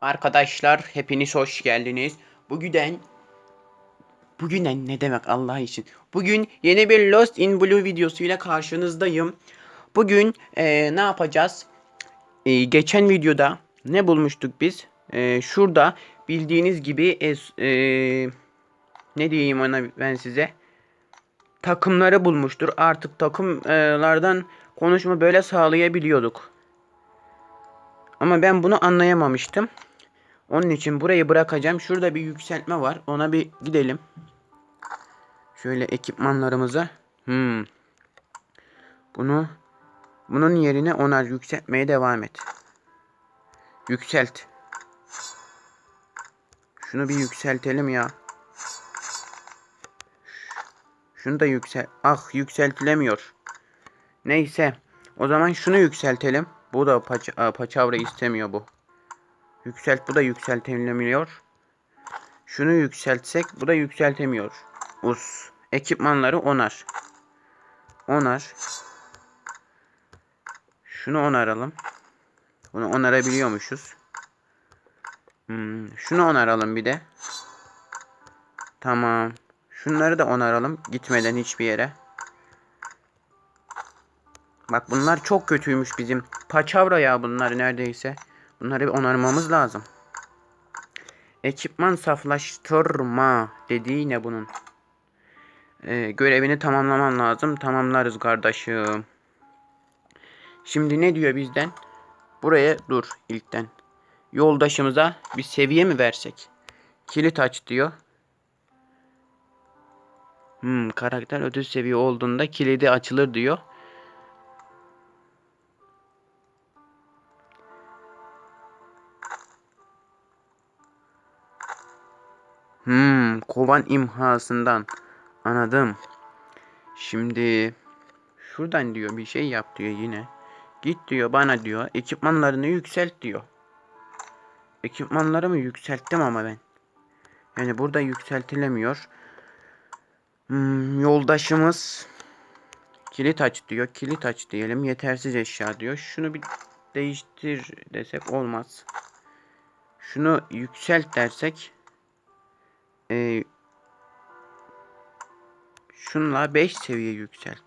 Arkadaşlar hepiniz hoş geldiniz. Bugünden Bugünden ne demek Allah için? Bugün yeni bir Lost in Blue videosuyla karşınızdayım. Bugün eee, ne yapacağız? Eee, geçen videoda ne bulmuştuk biz? Eee, şurada bildiğiniz gibi es- eee, ne diyeyim ona ben size? Takımları bulmuştur. Artık takımlardan konuşma böyle sağlayabiliyorduk. Ama ben bunu anlayamamıştım. Onun için burayı bırakacağım. Şurada bir yükseltme var. Ona bir gidelim. Şöyle ekipmanlarımıza. Hmm. Bunu bunun yerine onar yükseltmeye devam et. Yükselt. Şunu bir yükseltelim ya. Şunu da yüksel. Ah yükseltilemiyor. Neyse. O zaman şunu yükseltelim. Bu da paç Aa, paçavra istemiyor bu. Yükselt bu da yükseltilemiyor. Şunu yükseltsek bu da yükseltemiyor. Us. Ekipmanları onar. Onar. Şunu onaralım. Bunu onarabiliyormuşuz. Hmm, şunu onaralım bir de. Tamam. Şunları da onaralım gitmeden hiçbir yere. Bak bunlar çok kötüymüş bizim. Paçavra ya bunlar neredeyse. Bunları bir onarmamız lazım. Ekipman saflaştırma dediği ne bunun? Ee, görevini tamamlaman lazım. Tamamlarız kardeşim. Şimdi ne diyor bizden? Buraya dur ilkten. Yoldaşımıza bir seviye mi versek? Kilit aç diyor. Hmm, karakter ödül seviye olduğunda kilidi açılır diyor. Hmm, kovan imhasından. Anladım. Şimdi şuradan diyor bir şey yap diyor yine. Git diyor bana diyor ekipmanlarını yükselt diyor. Ekipmanlarımı yükselttim ama ben. Yani burada yükseltilemiyor. Hmm, yoldaşımız kilit aç diyor. Kilit aç diyelim. Yetersiz eşya diyor. Şunu bir değiştir desek olmaz. Şunu yükselt dersek e, şunla 5 seviye yükselt.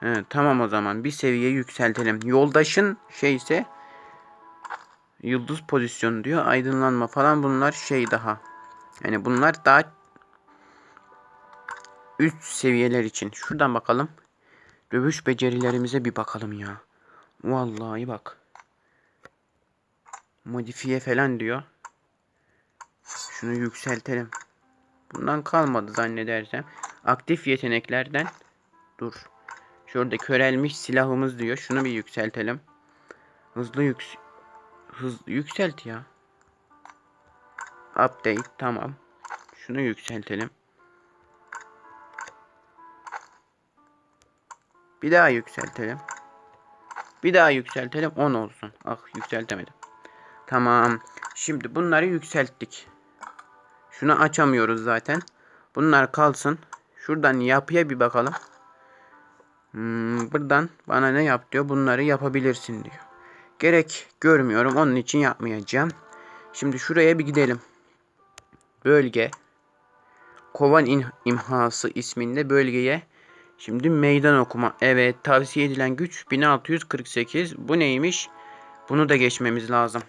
He, tamam o zaman bir seviye yükseltelim. Yoldaşın şeyse yıldız pozisyonu diyor. Aydınlanma falan bunlar şey daha. Yani bunlar daha üst seviyeler için. Şuradan bakalım. Dövüş becerilerimize bir bakalım ya. Vallahi bak. Modifiye falan diyor. Şunu yükseltelim. Bundan kalmadı zannedersem. Aktif yeteneklerden. Dur. Şurada körelmiş silahımız diyor. Şunu bir yükseltelim. Hızlı yüks hız yükselt ya. Update tamam. Şunu yükseltelim. Bir daha yükseltelim. Bir daha yükseltelim 10 olsun. Ah yükseltemedim. Tamam. Şimdi bunları yükselttik. Şunu açamıyoruz zaten. Bunlar kalsın. Şuradan yapıya bir bakalım. Hmm, buradan bana ne yap diyor. Bunları yapabilirsin diyor. Gerek görmüyorum. Onun için yapmayacağım. Şimdi şuraya bir gidelim. Bölge. Kovan imhası isminde bölgeye. Şimdi meydan okuma. Evet tavsiye edilen güç 1648. Bu neymiş? Bunu da geçmemiz lazım.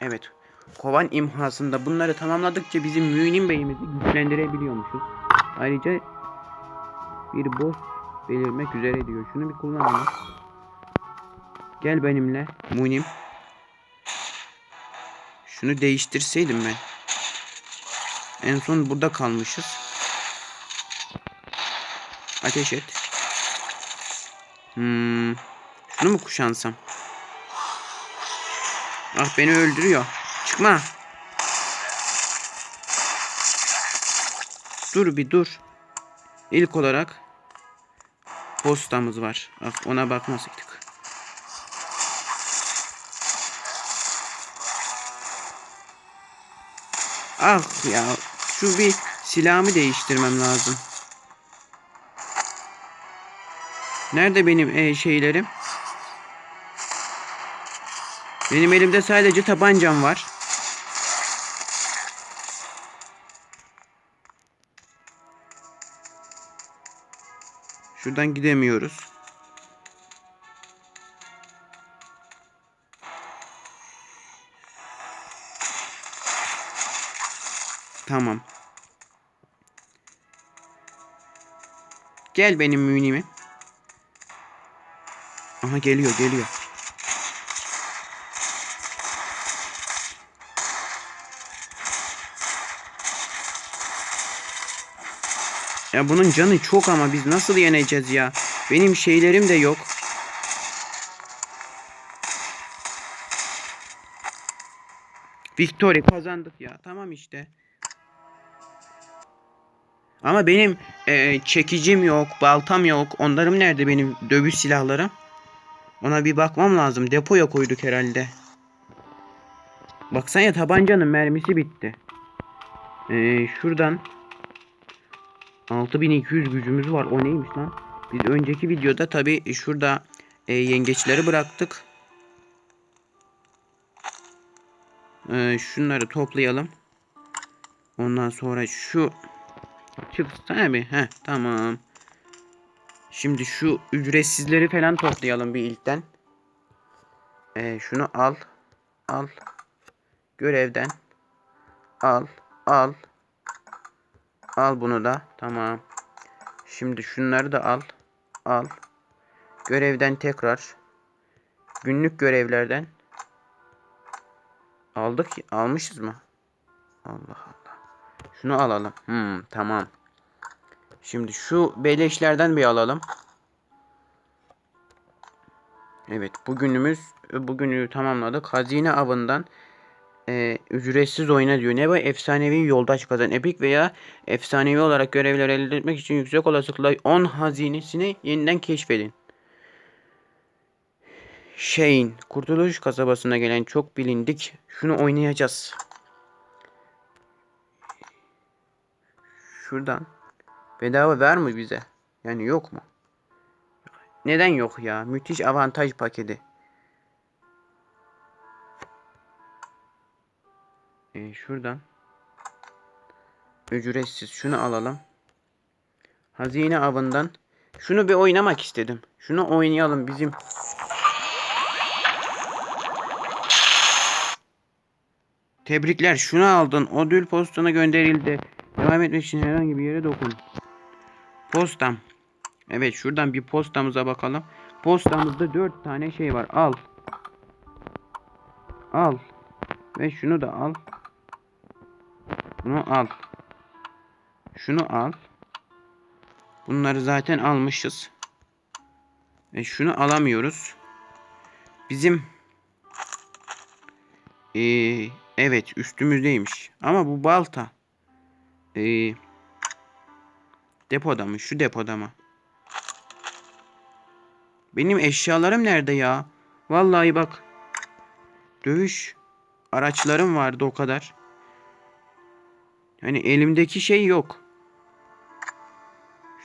Evet. Kovan imhasında bunları tamamladıkça bizim mühim beyimizi güçlendirebiliyormuşuz. Ayrıca bir boss belirmek üzere diyor. Şunu bir kullanalım. Gel benimle Munim. Şunu değiştirseydim ben. En son burada kalmışız. Ateş et. Hmm. Şunu mu kuşansam? Ah beni öldürüyor. Çıkma. Dur bir dur. İlk olarak postamız var. Ah ona bakmasaydık. Ah ya şu bir silahımı değiştirmem lazım. Nerede benim e, şeylerim? Benim elimde sadece tabancam var. Şuradan gidemiyoruz. Tamam. Gel benim münime. Aha geliyor geliyor. Bunun canı çok ama biz nasıl yeneceğiz ya? Benim şeylerim de yok. Victory kazandık ya. Tamam işte. Ama benim e, çekicim yok, baltam yok. Onlarım nerede benim dövüş silahlarım? Ona bir bakmam lazım. Depoya koyduk herhalde. Baksana ya tabancanın mermisi bitti. E, şuradan 6200 gücümüz var. O neymiş lan? Biz önceki videoda tabi şurada e, yengeçleri bıraktık. E, şunları toplayalım. Ondan sonra şu çıksana bir. Heh tamam. Şimdi şu ücretsizleri falan toplayalım bir ilkten. E, şunu al. Al. Görevden. Al. Al. Al bunu da. Tamam. Şimdi şunları da al. Al. Görevden tekrar. Günlük görevlerden. Aldık. Almışız mı? Allah Allah. Şunu alalım. Hmm, tamam. Şimdi şu beleşlerden bir alalım. Evet bugünümüz bugünü tamamladık. Hazine avından e, ücretsiz oyna diyor. Ne bu? Efsanevi yoldaş kazan. Epik veya efsanevi olarak görevler elde etmek için yüksek olasılıkla 10 hazinesini yeniden keşfedin. Şeyin Kurtuluş kasabasına gelen çok bilindik. Şunu oynayacağız. Şuradan. Bedava ver mi bize? Yani yok mu? Neden yok ya? Müthiş avantaj paketi. Ee, şuradan ücretsiz şunu alalım. Hazine avından şunu bir oynamak istedim. Şunu oynayalım bizim. Tebrikler şunu aldın. Ödül postuna gönderildi. Devam etmek için herhangi bir yere dokun. Postam. Evet şuradan bir postamıza bakalım. Postamızda 4 tane şey var. Al. Al. Ve şunu da al. Bunu al. Şunu al. Bunları zaten almışız. Ve şunu alamıyoruz. Bizim ee, evet üstümüzdeymiş. Ama bu balta ee, depoda mı? Şu depoda mı? Benim eşyalarım nerede ya? Vallahi bak. Dövüş araçlarım vardı o kadar. Hani elimdeki şey yok.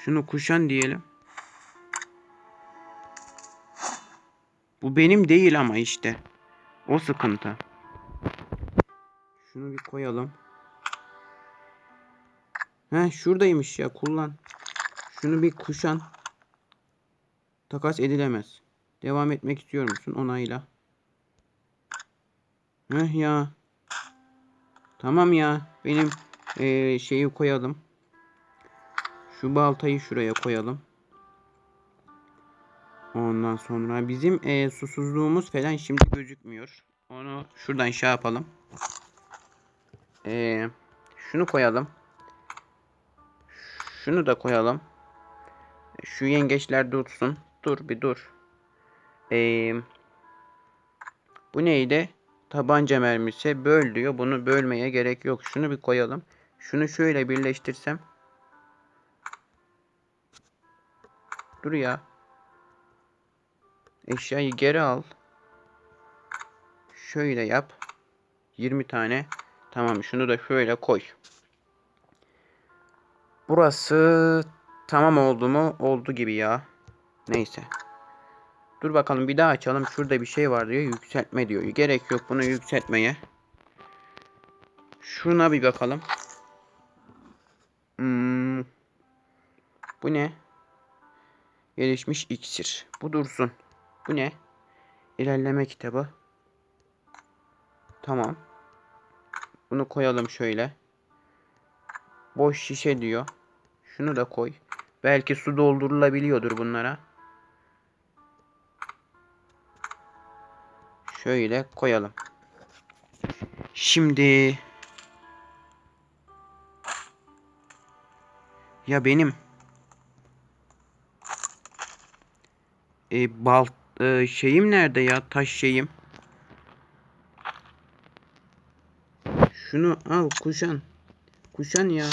Şunu kuşan diyelim. Bu benim değil ama işte. O sıkıntı. Şunu bir koyalım. He şuradaymış ya kullan. Şunu bir kuşan. Takas edilemez. Devam etmek istiyor musun? Onayla. Heh ya. Tamam ya. Benim ee, şeyi koyalım. Şu baltayı şuraya koyalım. Ondan sonra bizim e, susuzluğumuz falan şimdi gözükmüyor. Onu şuradan şey yapalım. E, şunu koyalım. Şunu da koyalım. Şu yengeçler dursun. Dur bir dur. E, bu neydi? Tabanca mermisi böl diyor. Bunu bölmeye gerek yok. Şunu bir koyalım. Şunu şöyle birleştirsem. Dur ya. Eşyayı geri al. Şöyle yap. 20 tane. Tamam şunu da şöyle koy. Burası tamam oldu mu? Oldu gibi ya. Neyse. Dur bakalım bir daha açalım. Şurada bir şey var diyor. Yükseltme diyor. Gerek yok bunu yükseltmeye. Şuna bir bakalım. Bu ne? Gelişmiş iksir. Bu dursun. Bu ne? İlerleme kitabı. Tamam. Bunu koyalım şöyle. Boş şişe diyor. Şunu da koy. Belki su doldurulabiliyordur bunlara. Şöyle koyalım. Şimdi ya benim e, bal e, şeyim nerede ya taş şeyim? Şunu al kuşan. Kuşan ya.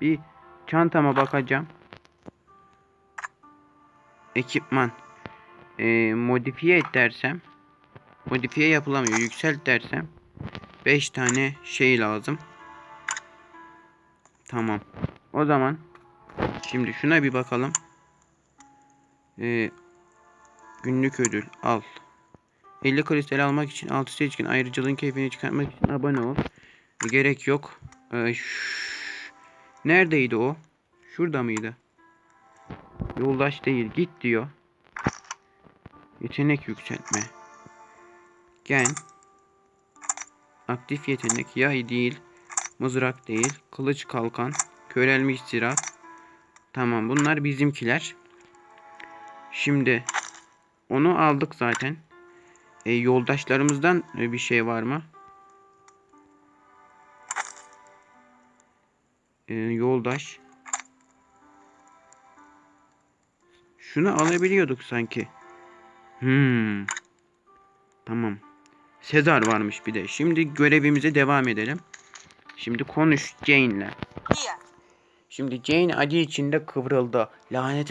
Bir çantama bakacağım. Ekipman. Ee, modifiye et dersem. Modifiye yapılamıyor. Yükselt dersem. 5 tane şey lazım. Tamam. O zaman şimdi şuna bir bakalım. Ee, günlük ödül al. 50 kristal almak için 6 seçkin ayrıcalığın keyfini çıkartmak için abone ol. Gerek yok. Ee, Neredeydi o? Şurada mıydı? Yoldaş değil git diyor. Yetenek yükseltme. Gen. Aktif yetenek yay değil. Mızrak değil. Kılıç kalkan. Körelmiş ziraat. Tamam bunlar bizimkiler. Şimdi onu aldık zaten. E, yoldaşlarımızdan e, bir şey var mı? E, yoldaş. Şunu alabiliyorduk sanki. Hmm. Tamam. Sezar varmış bir de. Şimdi görevimize devam edelim. Şimdi konuş Jane'le. Şimdi Jane acı içinde kıvrıldı. Lanet,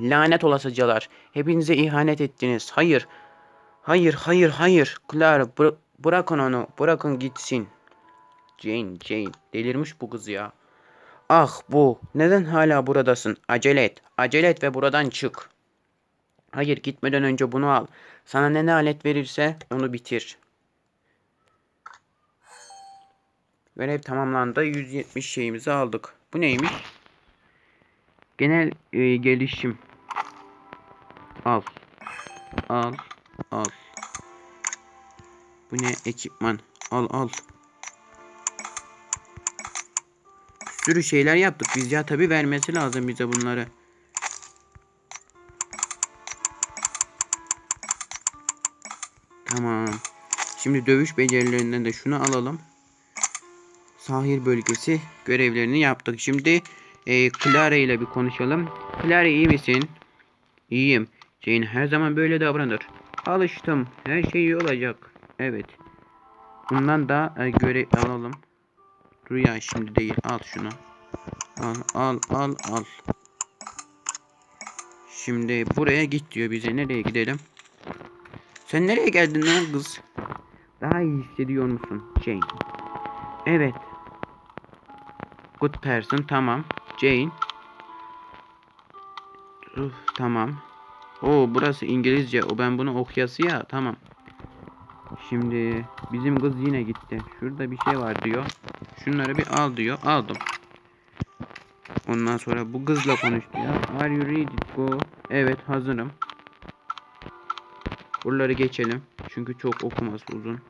lanet olasıcalar. Hepinize ihanet ettiniz. Hayır. Hayır, hayır, hayır. Clara bıra- bırakın onu. Bırakın gitsin. Jane, Jane. Delirmiş bu kız ya. Ah bu. Neden hala buradasın? Acele et. Acele et ve buradan çık. Hayır gitmeden önce bunu al. Sana ne lanet verirse onu bitir. Görev tamamlandı. 170 şeyimizi aldık. Bu neymiş? Genel e, gelişim. Al. Al. Al. Bu ne? Ekipman. Al al. Bir sürü şeyler yaptık biz ya tabi vermesi lazım bize bunları. Tamam. Şimdi dövüş becerilerinden de şunu alalım. Sahil bölgesi görevlerini yaptık. Şimdi e, Clara ile bir konuşalım. Clara iyi misin? İyiyim. Jane her zaman böyle davranır. Alıştım. Her şey iyi olacak. Evet. Bundan da e, görev alalım. Rüya şimdi değil. Al şunu. Al al al al. Şimdi buraya git diyor bize. Nereye gidelim? Sen nereye geldin lan kız? Daha iyi hissediyor musun Jane? Evet. Good person tamam. Jane. Uf, tamam. Oo burası İngilizce. O ben bunu okuyası ya. Tamam. Şimdi bizim kız yine gitti. Şurada bir şey var diyor. Şunları bir al diyor. Aldım. Ondan sonra bu kızla konuştu ya. Are you ready to go? Evet hazırım. Buraları geçelim. Çünkü çok okuması uzun.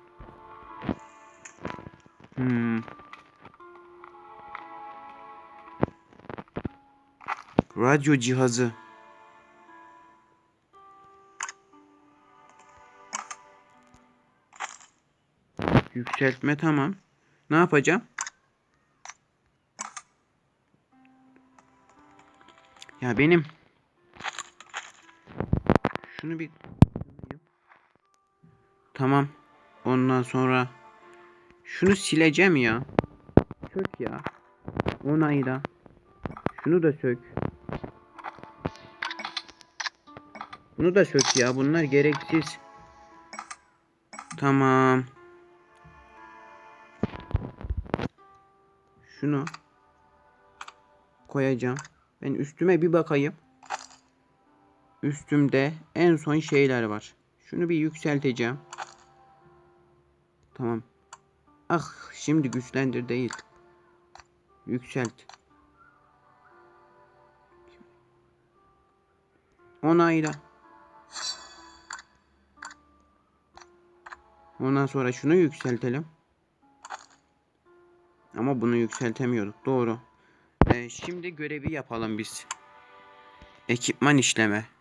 Hmm. Radyo cihazı. Yükseltme tamam. Ne yapacağım? Ya benim şunu bir Tamam. Ondan sonra şunu sileceğim ya. Sök ya. Onayla. Şunu da sök. Bunu da sök ya. Bunlar gereksiz. Tamam. Şunu koyacağım. Ben üstüme bir bakayım. Üstümde en son şeyler var. Şunu bir yükselteceğim. Tamam. Ah şimdi güçlendir değil. Yükselt. Onayla. Ondan sonra şunu yükseltelim. Ama bunu yükseltemiyorduk. Doğru. Ee, şimdi görevi yapalım biz. Ekipman işleme.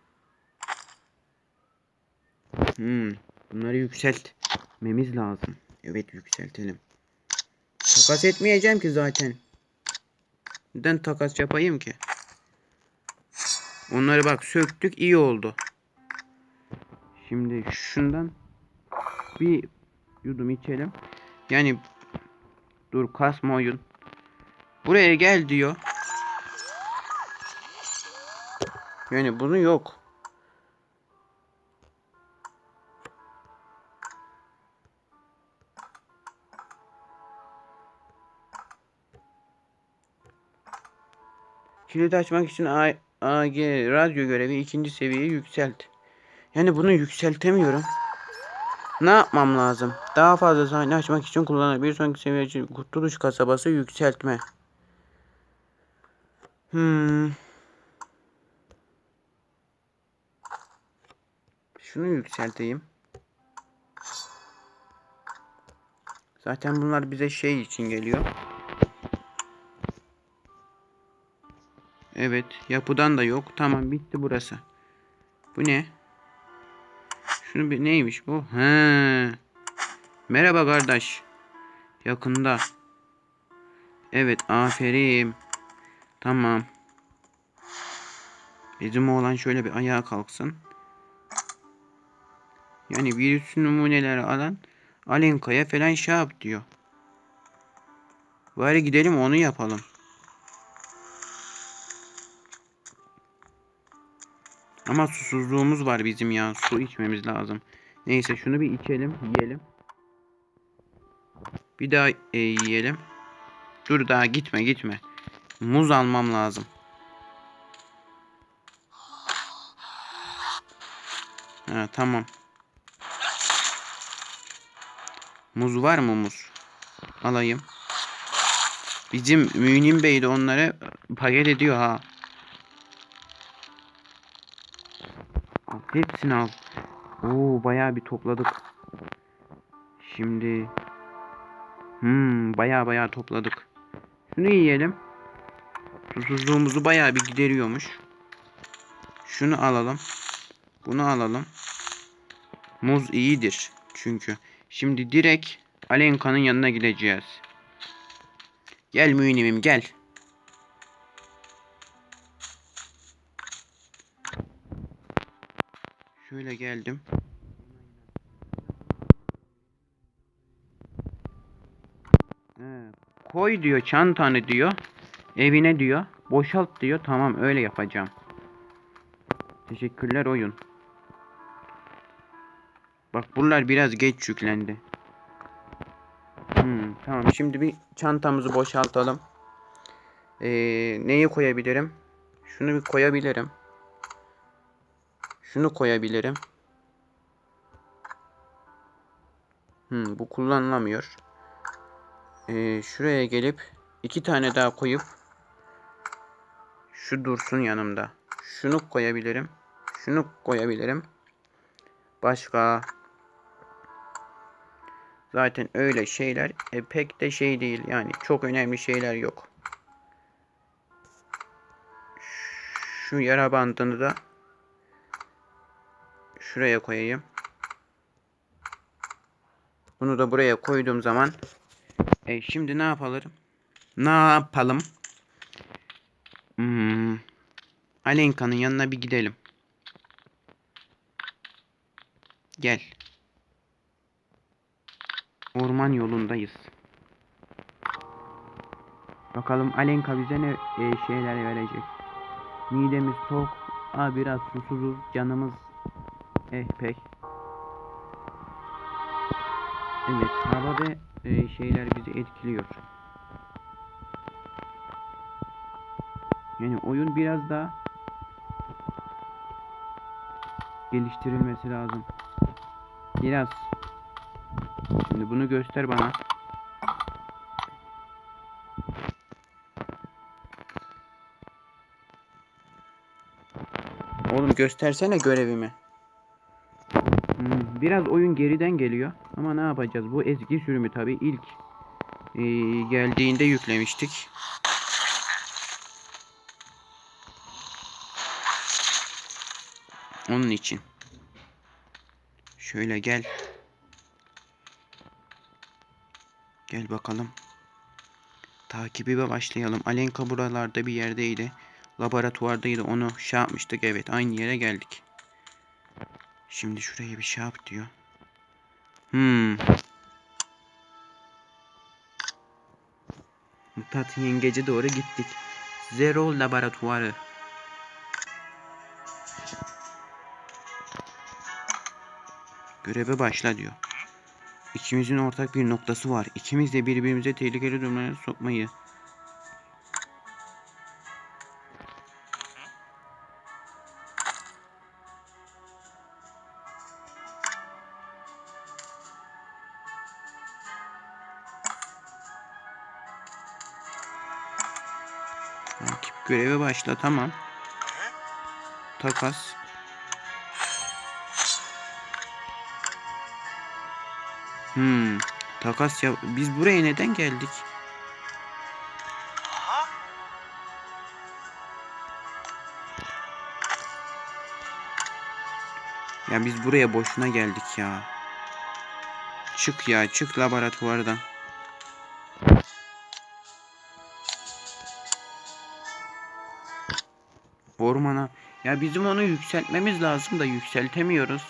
Hmm, bunları yükseltmemiz lazım. Evet yükseltelim. Takas etmeyeceğim ki zaten. Neden takas yapayım ki? Onları bak söktük iyi oldu. Şimdi şundan bir yudum içelim. Yani dur kasma oyun. Buraya gel diyor. Yani bunu yok. Kilit açmak için AG radyo görevi ikinci seviyeyi yükselt. Yani bunu yükseltemiyorum. Ne yapmam lazım? Daha fazla sahne açmak için kullanılır. Bir sonraki seviye için kurtuluş kasabası yükseltme. Hmm. Şunu yükselteyim. Zaten bunlar bize şey için geliyor. Evet, yapıdan da yok. Tamam, bitti burası. Bu ne? Şunu bir neymiş bu? He. Merhaba kardeş. Yakında. Evet, aferin. Tamam. Bizim oğlan şöyle bir ayağa kalksın. Yani virüs numuneleri alan Alenka'ya falan şey yap diyor. Bari gidelim onu yapalım. Ama susuzluğumuz var bizim ya. Su içmemiz lazım. Neyse şunu bir içelim, yiyelim. Bir daha e, yiyelim. Dur daha gitme gitme. Muz almam lazım. Ha tamam. Muz var mı muz? Alayım. Bizim Münim Bey de onları paket ediyor ha. Hepsini al. Oo bayağı bir topladık. Şimdi hmm bayağı bayağı topladık. Şunu yiyelim. Susuzluğumuzu bayağı bir gideriyormuş. Şunu alalım. Bunu alalım. Muz iyidir çünkü. Şimdi direkt Alenka'nın yanına gideceğiz. Gel müğünimim gel. Geldim. Koy diyor çantanı diyor. Evine diyor. Boşalt diyor. Tamam öyle yapacağım. Teşekkürler oyun. Bak buralar biraz geç yüklendi. Hmm, tamam şimdi bir çantamızı boşaltalım. Ee, neyi koyabilirim? Şunu bir koyabilirim. Şunu koyabilirim. Hmm, bu kullanılamıyor. Ee, şuraya gelip iki tane daha koyup şu dursun yanımda. Şunu koyabilirim. Şunu koyabilirim. Başka zaten öyle şeyler e, pek de şey değil yani çok önemli şeyler yok. Şu yara bandını da şuraya koyayım. Bunu da buraya koyduğum zaman e, şimdi ne yapalım? Ne yapalım? Hmm. Alenka'nın yanına bir gidelim. Gel. Orman yolundayız. Bakalım Alenka bize ne e, şeyler verecek. Midemiz tok. Aa, biraz susuzuz. Canımız Eh pek. Evet hava ve e, şeyler bizi etkiliyor. Yani oyun biraz daha geliştirilmesi lazım. Biraz. Şimdi bunu göster bana. Oğlum göstersene görevimi. Biraz oyun geriden geliyor. Ama ne yapacağız? Bu eski sürümü tabii ilk ee, geldiğinde yüklemiştik. Onun için. Şöyle gel. Gel bakalım. Takibi başlayalım. Alenka buralarda bir yerdeydi. Laboratuvardaydı. Onu şey yapmıştık. Evet aynı yere geldik. Şimdi şuraya bir şey yap diyor. Hmm. Mutat yengece doğru gittik. Zero laboratuvarı. Göreve başla diyor. İkimizin ortak bir noktası var. İkimiz de birbirimize tehlikeli durumlara sokmayı. Başla tamam. Takas. Hmm. Takas ya biz buraya neden geldik? Ya biz buraya boşuna geldik ya. Çık ya çık laboratuvardan. Ormana. Ya bizim onu yükseltmemiz lazım da yükseltemiyoruz.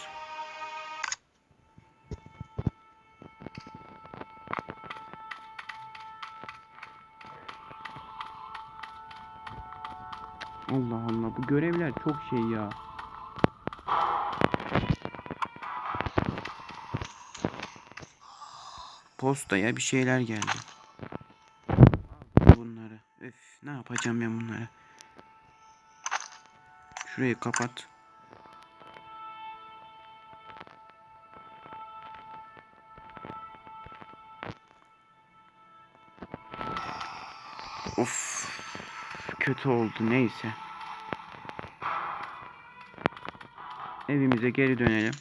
Allah Allah bu görevler çok şey ya. Postaya bir şeyler geldi. Şurayı kapat. Of. Kötü oldu neyse. Evimize geri dönelim.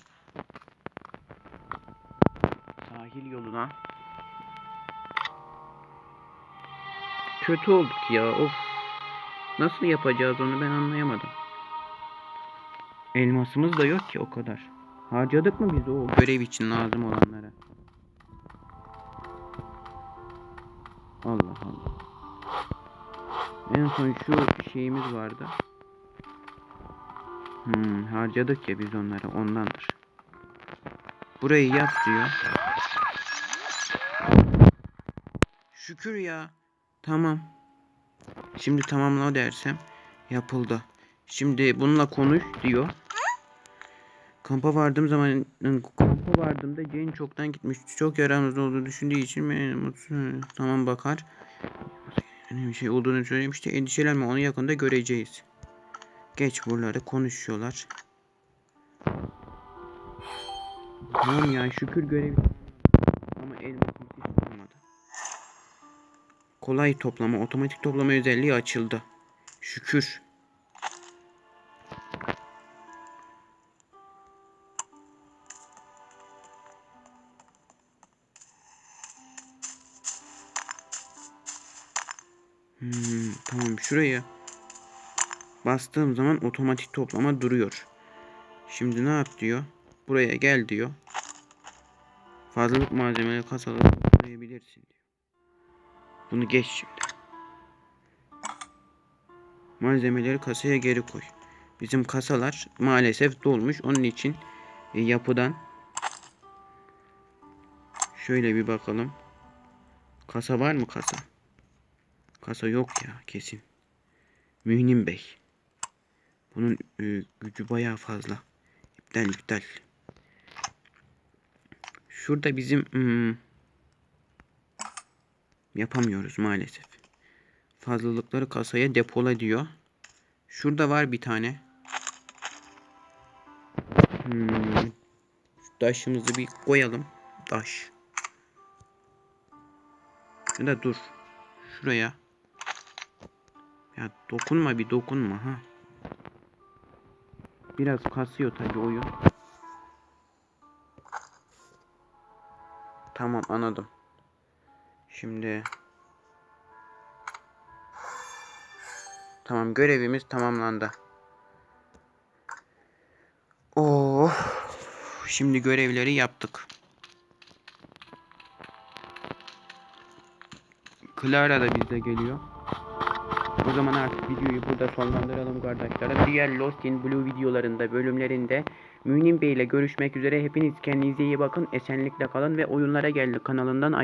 Sahil yoluna. Kötü olduk ya. Of. Nasıl yapacağız onu ben anlayamadım. Elmasımız da yok ki o kadar. Harcadık mı biz o görev için lazım olanlara? Allah Allah. En son şu şeyimiz vardı. Hmm, harcadık ya biz onları ondandır. Burayı yap diyor. Şükür ya. Tamam. Şimdi tamamla dersem yapıldı. Şimdi bununla konuş diyor. Kampa vardığım zaman kampa vardığımda Jane çoktan gitmiş. Çok yaramaz olduğunu düşündüğü için ben mutsuz. Tamam bakar. Önemli bir şey olduğunu söylemişti. Endişelenme onu yakında göreceğiz. Geç buraları konuşuyorlar. Tamam ya şükür görevi. Ama elmasını hiç. Kolay toplama, otomatik toplama özelliği açıldı. Şükür. Şuraya bastığım zaman otomatik toplama duruyor. Şimdi ne yap diyor? Buraya gel diyor. Fazlalık malzemeleri kasaları koyabilirsin diyor. Bunu geç şimdi. Malzemeleri kasaya geri koy. Bizim kasalar maalesef dolmuş. Onun için e, yapıdan şöyle bir bakalım. Kasa var mı kasa? Kasa yok ya kesin. Mühnim Bey. Bunun e, gücü bayağı fazla. İptal iptal. Şurada bizim hmm, yapamıyoruz maalesef. Fazlalıkları kasaya depola diyor. Şurada var bir tane. Hmm, taşımızı bir koyalım. Taş. Şurada dur. Şuraya. Ya dokunma bir dokunma ha. Biraz kasıyor tabii oyun. Tamam anladım. Şimdi Tamam görevimiz tamamlandı. Oh. Şimdi görevleri yaptık. Clara da bize geliyor. O zaman artık videoyu burada sonlandıralım kardeşlerim. Diğer Lost in Blue videolarında, bölümlerinde Münim Bey ile görüşmek üzere. Hepiniz kendinize iyi bakın. Esenlikle kalın ve oyunlara geldi kanalından ayrılın.